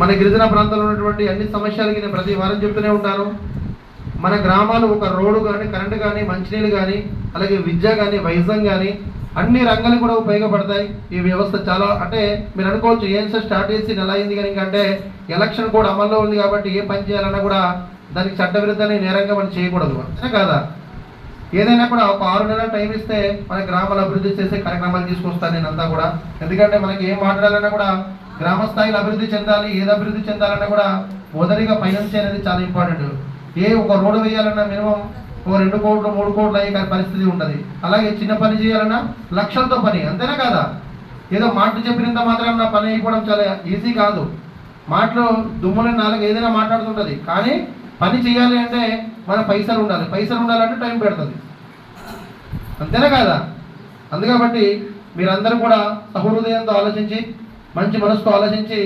మన గిరిజన ప్రాంతంలో ఉన్నటువంటి అన్ని సమస్యలకి నేను ప్రతి వారం చెప్తూనే ఉంటాను. మన గ్రామాలు ఒక రోడ్డు కానీ కరెంటు కానీ మంచినీళ్ళు కానీ అలాగే విద్య కానీ వైద్యం కానీ అన్ని రంగాలు కూడా ఉపయోగపడతాయి. ఈ వ్యవస్థ చాలా అంటే మీరు అనుకోవచ్చు ఏం సార్ స్టార్ట్ చేసి నెల అయింది కానీ అంటే ఎలక్షన్ కూడా అమల్లో ఉంది కాబట్టి ఏ పని చేయాలన్నా కూడా దానికి చట్టవిరుద్ధాన్ని నేరంగా మనం చేయకూడదు. అంతే కాదా? ఏదైనా కూడా ఒక ఆరు నెలల టైం ఇస్తే మన గ్రామాలు అభివృద్ధి చేసే కార్యక్రమాలు తీసుకొస్తాను నేను అంతా కూడా. ఎందుకంటే మనకి ఏం మాట్లాడాలన్నా కూడా గ్రామ స్థాయిలో అభివృద్ధి చెందాలి ఏది అభివృద్ధి చెందాలన్నా కూడా మొదటిగా ఫైనాన్స్ అనేది చాలా ఇంపార్టెంట్. ఏ ఒక రోడ్డు వేయాలన్నా మినిమం ఓ రెండు కోట్లు మూడు కోట్లు అయ్యే పరిస్థితి ఉంటుంది. అలాగే చిన్న పని చేయాలన్నా లక్షలతో పని అంతేనా కాదా? ఏదో మాటలు చెప్పినంత మాత్రం నా పని అయిపోవడం చాలా ఈజీ కాదు. మాటలు దుమ్ముల నాలుగు ఏదైనా మాట్లాడుతుంటుంది. కానీ పని చేయాలి అంటే మన పైసలు ఉండాలి. పైసలు ఉండాలంటే టైం పెడుతుంది. అంతేనా కాదా? అందుకబట్టి మీరందరూ కూడా సహృదయంతో ఆలోచించి మంచి మనసుతో ఆలోచించి